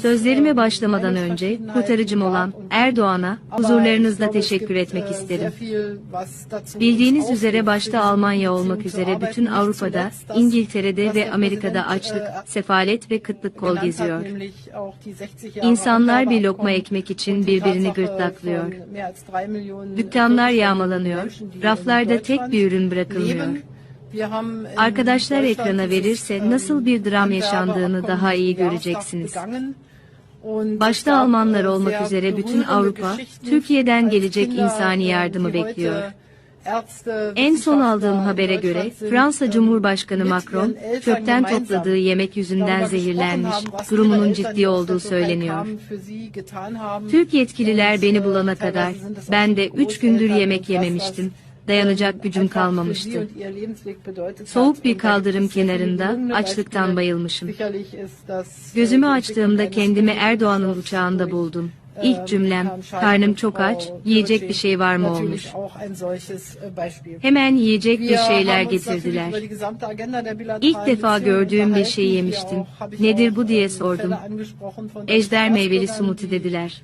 Sözlerime başlamadan önce kurtarıcım olan Erdoğan'a huzurlarınızda teşekkür etmek isterim. Bildiğiniz üzere başta Almanya olmak üzere bütün Avrupa'da, İngiltere'de ve Amerika'da açlık, sefalet ve kıtlık kol geziyor. İnsanlar bir lokma ekmek için birbirini gırtlaklıyor. Dükkanlar yağmalanıyor, raflarda tek bir ürün bırakılmıyor. Arkadaşlar ekrana verirse nasıl bir dram yaşandığını daha iyi göreceksiniz. Başta Almanlar olmak üzere bütün Avrupa, Türkiye'den gelecek insani yardımı bekliyor. En son aldığım habere göre Fransa Cumhurbaşkanı Macron kökten topladığı yemek yüzünden zehirlenmiş, durumunun ciddi olduğu söyleniyor. Türk yetkililer beni bulana kadar ben de 3 gündür yemek yememiştim. Dayanacak gücüm kalmamıştı. Soğuk bir kaldırım kenarında açlıktan bayılmışım. Gözümü açtığımda kendimi Erdoğan'ın uçağında buldum. İlk cümlem, karnım çok aç, yiyecek bir şey var mı olmuş. Hemen yiyecek bir şeyler getirdiler. İlk defa gördüğüm bir şey yemiştim. Nedir bu diye sordum. Ejder meyveli sumuti dediler.